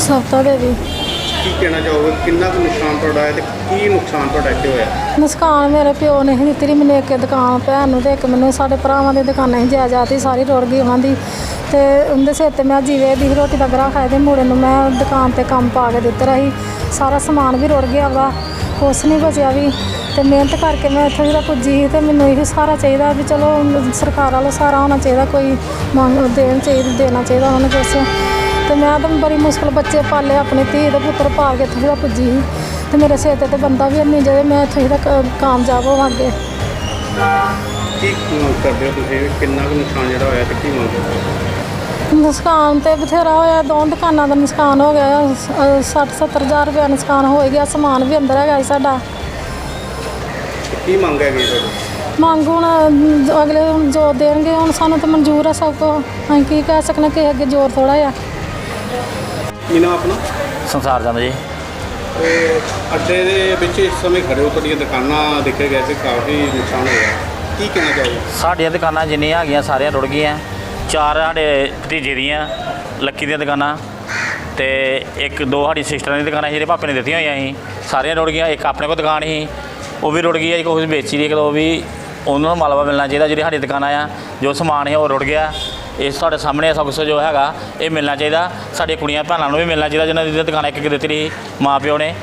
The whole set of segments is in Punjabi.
ਸਵਤਾ ਦੇਵੀ ਕੀ ਕਹਿਣਾ ਚਾਹੋਗੇ? ਕਿੰਨਾ ਕੁ ਨੁਕਸਾਨ ਤੁਹਾਡਾ ਹੈ ਤੇ ਕੀ ਨੁਕਸਾਨ ਤੁਹਾਡਾ ਇੱਥੇ ਹੋਇਆ? ਨੁਕਸਾਨ ਮੇਰੇ ਪਿਓ ਨੇ ਹੀ ਦਿੱਤੀ ਸੀ ਮੈਨੂੰ ਇੱਕ ਦੁਕਾਨ ਭੈਣ ਨੂੰ ਤੇ ਇੱਕ ਮੈਨੂੰ ਸਾਡੇ ਭਰਾਵਾਂ ਦੀ ਦੁਕਾਨਾਂ ਹੀ ਜਾਇਦਾਦ ਸੀ ਸਾਰੀ ਰੁੜ ਗਈ ਉਹਨਾਂ ਦੀ। ਤੇ ਉਹਦੇ ਸਿਰ ਤੇ ਮੈਂ ਜੀਵੇ ਦੀ ਰੋਟੀ ਦਾ ਗਰਾ ਖਾਏ ਤੇ ਮੁੰਡੇ ਨੂੰ ਮੈਂ ਦੁਕਾਨ ਤੇ ਕੰਮ ਪਾ ਕੇ ਦਿੱਤਾ ਰਹੀ ਸਾਰਾ ਸਮਾਨ ਵੀ ਰੁੜ ਗਿਆ ਵਾ ਕੁਛ ਨਹੀਂ ਬਚਿਆ ਵੀ। ਤੇ ਮਿਹਨਤ ਕਰਕੇ ਮੈਂ ਇੱਥੇ ਜਿਹੜਾ ਪੁੱਜੀ ਸੀ ਤੇ ਮੈਨੂੰ ਇਹ ਸਾਰਾ ਚਾਹੀਦਾ ਵੀ ਚਲੋ ਸਰਕਾਰ ਵੱਲੋਂ ਸਾਰਾ ਹੋਣਾ ਚਾਹੀਦਾ ਕੋਈ ਮੰਗ ਦੇਣ ਚਾਹੀਦਾ ਦੇਣਾ ਚਾਹੀਦਾ ਉਹਨਾਂ ਨੂੰ ਕੁਛ। ਤੇ ਮੈਂ ਤਾਂ ਬੜੀ ਮੁਸ਼ਕਲ ਬੱਚੇ ਪਾਲੇ ਆਪਣੇ ਧੀ ਦੇ ਪੁੱਤਰ ਪਾਲ ਕੇ ਇੱਥੇ ਪੁੱਜੀ ਸੀ। ਤੇ ਮੇਰੇ ਸਿਰ ਤੇ ਤਾਂ ਬੰਦਾ ਵੀ ਨਹੀਂ ਜਿਹੜੇ ਮੈਂ ਇੱਥੇ ਦਾ ਕਾਮਯਾਬ ਹੋਵਾਂ ਅੱਗੇ। ਕੀ ਕਰਦੇ ਹੋ ਤੁਸੀਂ? ਕਿੰਨਾ ਕੁ ਨੁਕਸਾਨ ਜਿਹੜਾ ਹੋਇਆ ਤੇ ਕੀ ਮੰਗਦੇ ਨੁਕਸਾਨ ਤੇ ਬਥੇਰਾ ਹੋਇਆ ਦੋ ਦੁਕਾਨਾਂ ਦਾ ਨੁਕਸਾਨ ਹੋ ਗਿਆ 60 70000 ਰੁਪਏ ਨੁਕਸਾਨ ਹੋ ਗਿਆ ਸਮਾਨ ਵੀ ਅੰਦਰ ਹੈਗਾ ਸਾਡਾ। ਕੀ ਮੰਗ ਹੈਗੀ ਤੁਹਾਡੀ? ਮੰਗ ਹੁਣ ਅਗਲੇ ਹੁਣ ਜੋ ਦੇਣਗੇ ਹੁਣ ਸਾਨੂੰ ਤਾਂ ਮਨਜ਼ੂਰ ਹੈ ਸਭ ਕੁਛ ਅਸੀਂ ਕੀ ਕਹਿ ਸਕਨੇ ਕਿ ਅੱਗੇ ਜ਼ੋਰ ਥੋੜਾ ਆ ਕੀ ਨਾਮ ਆਪਣਾ? ਸੰਸਾਰ ਚੰਦ ਜੀ। ਤੇ ਅੱਡੇ ਦੇ ਵਿੱਚ ਇਸ ਸਮੇਂ ਖੜੇ ਹੋ ਤੁਹਾਡੀਆਂ ਦੁਕਾਨਾਂ ਦੇਖੇ ਗਏ ਤੇ ਕਾਫੀ ਨੁਕਸਾਨ ਹੋਇਆ। ਕੀ ਕਹਿਣਾ ਚਾਹੋਗੇ? ਸਾਡੀਆਂ ਦੁਕਾਨਾਂ ਜਿੰਨੀਆਂ ਹੈਗੀਆਂ ਸਾਰੀਆਂ ਰੁੜ ਗਈਆਂ। ਚਾਰ ਸਾਡੇ ਭਤੀਜੇ ਦੀਆਂ ਲੱਕੀ ਦੀਆਂ ਦੁਕਾਨਾਂ ਤੇ ਇੱਕ ਦੋ ਸਾਡੀ ਸਿਸਟਰਾਂ ਦੀਆਂ ਦੁਕਾਨਾਂ ਸੀ ਜਿਹੜੇ ਪਾਪੇ ਨੇ ਦਿੱਤੀਆਂ ਹੋਈਆਂ ਸੀ। ਸਾਰੀਆਂ ਰੁੜ ਗਈਆਂ ਇੱਕ ਆਪਣੇ ਕੋਲ ਦੁਕਾਨ ਸੀ ਉਹ ਵੀ ਰੁੜ ਗਈ ਹੈ ਇੱਕ ਉਹ ਵੇਚੀ ਦੀ ਇੱਕ ਉਹ ਵੀ ਉਹਨਾਂ ਨੂੰ ਮਲਬਾ ਮਿਲਣਾ ਚਾਹੀਦਾ ਜਿਹੜੀ ਸਾਡੀ ਦੁਕਾਨਾਂ ਆ ਜੋ ਸਮਾਨ ਹੈ ਉਹ ਰੁੜ ਗਿਆ। ਇਸ ਤੁਹਾਡੇ ਸਾਹਮਣੇ ਸਭ ਕੁਛ ਜੋ ਹੈਗਾ, ਇਹ ਮਿਲਣਾ ਚਾਹੀਦਾ। ਸਾਡੀਆਂ ਕੁੜੀਆਂ ਭੈਣਾਂ ਨੂੰ ਵੀ ਮਿਲਣਾ ਚਾਹੀਦਾ, ਜਿਨ੍ਹਾਂ ਦੀ ਦੁਕਾਨਾਂ ਇੱਕ ਇੱਕ ਦਿੱਤੀ ਰਹੀ ਮਾਂ ਪਿਓ ਨੇ।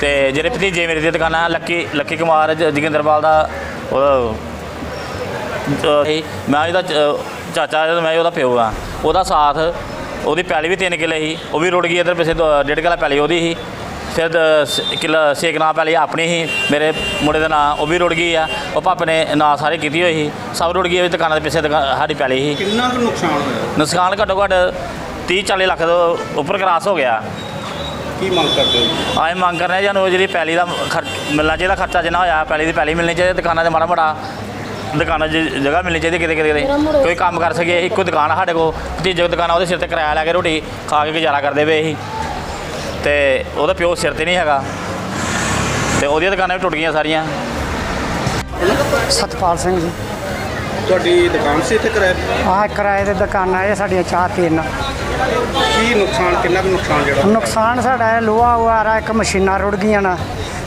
ਤੇ ਜਿਹੜੇ ਭਤੀਜੇ ਮੇਰੇ ਦੀਆਂ ਦੁਕਾਨਾਂ ਲੱਕੀ ਲੱਕੀ ਕੁਮਾਰ ਜ- ਜੋਗਿੰਦਰਪਾਲ ਦਾ ਉਹਦਾ ਸੀ। ਮੈਂ ਇਹਦਾ ਚ- ਚਾਚਾ ਜਦੋਂ ਮੈਂ ਉਹਦਾ ਪਿਓ ਆ ਉਹਦਾ ਸਾਥ, ਉਹਦੀ ਪੈਲੀ ਵੀ ਤਿੰਨ ਕਿੱਲੇ ਸੀ, ਉਹ ਵੀ ਰੁੜ ਗਈ ਇਧਰ ਪਿੱਛੇ, ਦੋ- ਡੇਢ ਕਿੱਲਾ ਪੈਲੀ ਉਹਦੀ ਸੀ। ਫਿਰ ਦ- ਕਿੱਲਾ ਛੇ ਕਨਾਲ ਪੈਲੀ ਆਪਣੀ ਸੀ ਮੇਰੇ ਮੁੰਡੇ ਦਾ ਨਾਂ ਉਹ ਵੀ ਰੁੜ ਗਈ ਆ। ਉਹ ਪਾਪੇ ਨੇ ਨਾਂ ਸਾਰੇ ਕੀਤੀ ਹੋਈ ਸੀ ਸਭ ਰੁੜ ਗਈ ਉਹ ਦੁਕਾਨਾਂ ਦੇ ਪਿੱਛੇ ਦੁਕਾ- ਸਾਡੀ ਪੈਲੀ ਸੀ। ਕਿੰਨਾ ਕੁ ਨੁਕਸਾਨ ਹੋਇਆ? ਨੁਕਸਾਨ ਘੱਟੋ ਘੱਟ 30 40 ਲੱਖ ਤੋਂ ਉੱਪਰ ਕ੍ਰਾਸ ਹੋ ਗਿਆ। ਕੀ ਮੰਗ ਕਰਦੇ ਹੋ? ਆਏ ਮੰਗ ਕਰ ਰਹੇ ਜਾਨੂੰ ਜਿਹੜੀ ਪੈਲੀ ਦਾ ਖਰਚ ਮਿਲਣਾ ਚਾਹੀਦਾ ਖਰਚਾ ਜਿੰਨਾ ਹੋਇਆ ਪੈਲੀ ਦੀ ਪੈਲੀ ਮਿਲਣੀ ਚਾਹੀਦੀ ਦੁਕਾਨਾਂ 'ਤੇ ਮਾੜਾ ਮਾੜਾ ਦੁਕਾਨਾਂ 'ਚ ਜਗ੍ਹਾ ਮਿਲਣੀ ਚਾਹੀਦੀ ਕਿਤੇ। ਕਿਤੇ ਕਿਤੇ ਕੋਈ ਕੰਮ ਕਰ ਸਕੇ ਇੱਕੋ ਦੁਕਾਨ ਆ ਸਾਡੇ ਕੋਲ ਭਤੀਜੇ ਕੋਲ ਦੁਕਾਨ ਆ ਉਹਦੇ ਸਿਰ ਤੇ ਕਿਰਾਇਆ ਲੈ ਕੇ ਰੋਟੀ ਖਾ ਕੇ ਗੁਜ਼ਾਰਾ ਕਰਦੇ ਪਏ ਅਸੀਂ ਤੇ ਉਹਦਾ ਪਿਓ ਸਿਰ ਤੇ ਨਹੀਂ ਹੈਗਾ। ਤੇ ਉਹਦੀਆਂ ਦੁਕਾਨਾਂ ਵੀ ਟੁੱਟ ਗਈਆਂ ਸਾਰੀਆਂ। ਸਤਪਾਲ ਸਿੰਘ ਜੀ। ਤੁਹਾਡੀ ਦੁਕਾਨ ਸੀ ਇੱਥੇ ਕਿਰਾਏ ਤੇ? ਆਹ ਕਿਰਾਏ ਦੇ ਦੁਕਾਨਾਂ ਇਹ ਸਾਡੀਆਂ ਚਾਰ ਤਿੰਨ। ਕੀ ਨੁਕਸਾਨ ਕਿੰਨਾ ਕੁ ਨੁਕਸਾਨ ਜਿਹੜਾ? ਨੁਕਸਾਨ ਸਾਡਾ ਹੈ ਲੋਹਾ ਉਆਰਾ ਇੱਕ ਮਸ਼ੀਨਾਂ ਰੁੜ ਗਈਆਂ ਨਾ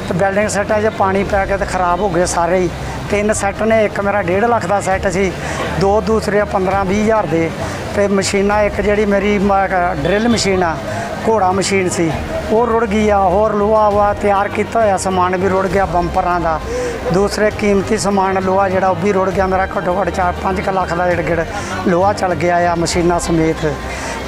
ਤੇ ਬਿਲਡਿੰਗ ਸੈੱਟਾਂ 'ਚ ਪਾਣੀ ਪੈ ਕੇ ਤੇ ਖਰਾਬ ਹੋ ਗਏ ਸਾਰੇ ਹੀ। ਤਿੰਨ ਸੈੱਟ ਨੇ ਇੱਕ ਮੇਰਾ 1.5 ਲੱਖ ਦਾ ਸੈੱਟ ਸੀ ਦੋ ਦੂਸਰੇ 15 20 ਹਜ਼ਾਰ ਦੇ। ਤੇ ਮਸ਼ੀਨਾਂ ਇੱਕ ਜਿਹੜੀ ਮੇਰੀ ਡਰਿਲ ਮਸ਼ੀਨ ਆ ਘੋੜਾ ਮਸ਼ੀਨ ਸੀ। ਉਹ ਰੁੜ ਗਈ ਆ ਹੋਰ ਲੋਹਾ ਵਾ ਤਿਆਰ ਕੀਤਾ ਹੋਇਆ ਸਮਾਨ ਵੀ ਰੁੜ ਗਿਆ ਬੰਪਰਾਂ ਦਾ। ਦੂਸਰੇ ਕੀਮਤੀ ਸਮਾਨ ਲੋਹਾ ਜਿਹੜਾ ਉਹ ਵੀ ਰੁੜ ਗਿਆ। ਮੇਰਾ ਘੱਟੋ ਘੱਟ 4-5 ਲੱਖ ਦਾ ਗਿੜ ਲੋਹਾ ਚਲ ਗਿਆ ਆ ਮਸ਼ੀਨਾਂ ਸਮੇਤ।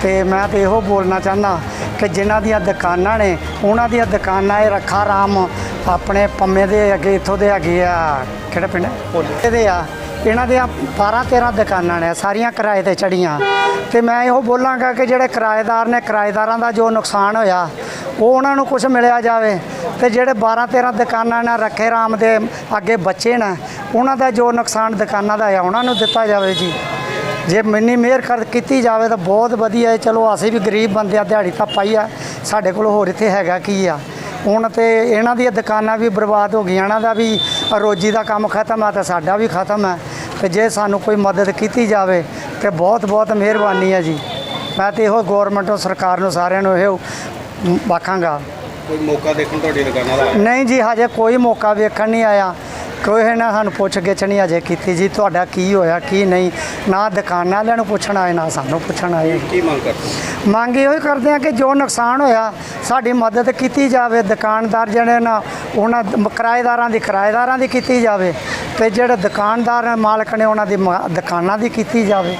ਤੇ ਮੈਂ ਤੇ ਇਹੋ ਬੋਲਣਾ ਚਾਹੁੰਦਾ ਕਿ ਜਿਨ੍ਹਾਂ ਦੀਆਂ ਦੁਕਾਨਾਂ ਨੇ ਉਹਨਾਂ ਦੀਆਂ ਦੁਕਾਨਾਂ ਇਹ ਰੱਖਾ ਰਾਮ। ਆਪਣੇ ਪੰਮੇ ਦੇ ਅੱਗੇ ਇੱਥੋਂ ਦੇ ਹੈਗੇ ਆ। ਕਿਹੜਾ ਪਿੰਡ? ਇਹਦੇ ਆ। ਇਹਨਾਂ ਦੀਆਂ 12 13 ਦੁਕਾਨਾਂ ਨੇ, ਸਾਰੀਆਂ ਕਿਰਾਏ ਤੇ ਚੜੀਆਂ ਤੇ ਮੈਂ ਇਹੋ ਬੋਲਾਂਗਾ ਕਿ ਜਿਹੜੇ ਕਿਰਾਏਦਾਰ ਨੇ, ਕਿਰਾਏਦਾਰਾਂ ਦਾ ਜੋ ਨੁਕਸਾਨ ਹੋਇਆ, ਉਹ ਉਹਨਾਂ ਨੂੰ ਕੁਝ ਮਿਲਿਆ ਜਾਵੇ। ਤੇ ਜਿਹੜੇ 12 13 ਦੁਕਾਨਾਂ ਨੇ, ਰੱਖੇ ਰਾਮ ਦੇ ਅੱਗੇ ਬੱਚੇ ਨੇ, ਉਹਨਾਂ ਦਾ ਜੋ ਨੁਕਸਾਨ ਦੁਕਾਨਾਂ ਦਾ ਆ, ਉਹਨਾਂ ਨੂੰ ਦਿੱਤਾ ਜਾਵੇ ਜੀ। ਜੇ ਮਿੰਨੀ ਮਿਹਰ ਕਰ, ਕੀਤੀ ਜਾਵੇ ਤਾਂ ਬਹੁਤ ਵਧੀਆ ਹੈ। ਚਲੋ, ਅਸੀਂ ਵੀ ਗਰੀਬ ਬੰਦੇ ਆ, ਦਿਹਾੜੀ ਤਾਂ ਪਾਈ ਆ। ਸਾਡੇ ਕੋਲ ਹੋਰ ਇੱਥੇ ਹੈਗਾ ਕੀ ਆ? ਹੁਣ ਤੇ ਇਹਨਾਂ ਦੀਆਂ ਦੁਕਾਨਾਂ ਵੀ ਬਰਬਾਦ ਹੋ ਗਈਆਂ, ਇਹਨਾਂ ਦਾ ਵੀ ਰੋਜੀ ਦਾ ਕੰਮ ਖਤਮ ਆ ਤੇ ਸਾਡਾ ਵੀ ਖਤਮ ਹੈ ਤੇ ਜੇ ਸਾਨੂੰ ਕੋਈ ਮਦਦ ਕੀਤੀ ਜਾਵੇ ਤੇ ਬਹੁਤ ਬਹੁਤ ਮਿਹਰਬਾਨੀ ਹੈ ਜੀ। ਮੈਂ ਤੇ ਇਹੋ ਗਵਰਨਮੈਂਟ ਨੂੰ ਸਰਕਾਰ ਨੂੰ ਸਾਰਿਆਂ ਨੂੰ ਇਹੋ ਆਖਾਂਗਾ ਕੋਈ ਮੌਕਾ ਦੇਖਣ ਤੁਹਾਡੀ ਦੁਕਾਨਾਂ ਦਾ? ਨਹੀਂ ਜੀ ਹਜੇ ਕੋਈ ਮੌਕਾ ਵੇਖਣ ਨਹੀਂ ਆਇਆ। ਕੋਈ ਨਾ ਸਾਨੂੰ ਪੁੱਛ ਗਿੱਛ ਨਹੀਂ ਅਜੇ ਕੀਤੀ ਜੀ ਤੁਹਾਡਾ ਕੀ ਹੋਇਆ ਕੀ ਨਹੀਂ? ਨਾ ਦੁਕਾਨਾਂ ਵਾਲਿਆਂ ਨੂੰ ਪੁੱਛਣ ਆਏ ਨਾ ਸਾਨੂੰ ਪੁੱਛਣ ਆਏ। ਕੀ ਮੰਗ ਕਰਦੇ? ਮੰਗ ਇਹੋ ਹੀ ਕਰਦੇ ਆ ਕਿ ਜੋ ਨੁਕਸਾਨ ਹੋਇਆ ਸਾਡੀ ਮਦਦ ਕੀਤੀ ਜਾਵੇ ਦੁਕਾਨਦਾਰ ਜਿਹੜੇ ਨਾ ਉਹਨਾਂ ਦ- ਕਿਰਾਏਦਾਰਾਂ ਦੀ ਕਿਰਾਏਦਾਰਾਂ ਦੀ ਕੀਤੀ ਜਾਵੇ ਤੇ ਜਿਹੜੇ ਦੁਕਾਨਦਾਰ ਮਾਲਕ ਨੇ ਉਹਨਾਂ ਦੀ ਮ- ਦੁਕਾਨਾਂ ਦੀ ਕੀਤੀ ਜਾਵੇ।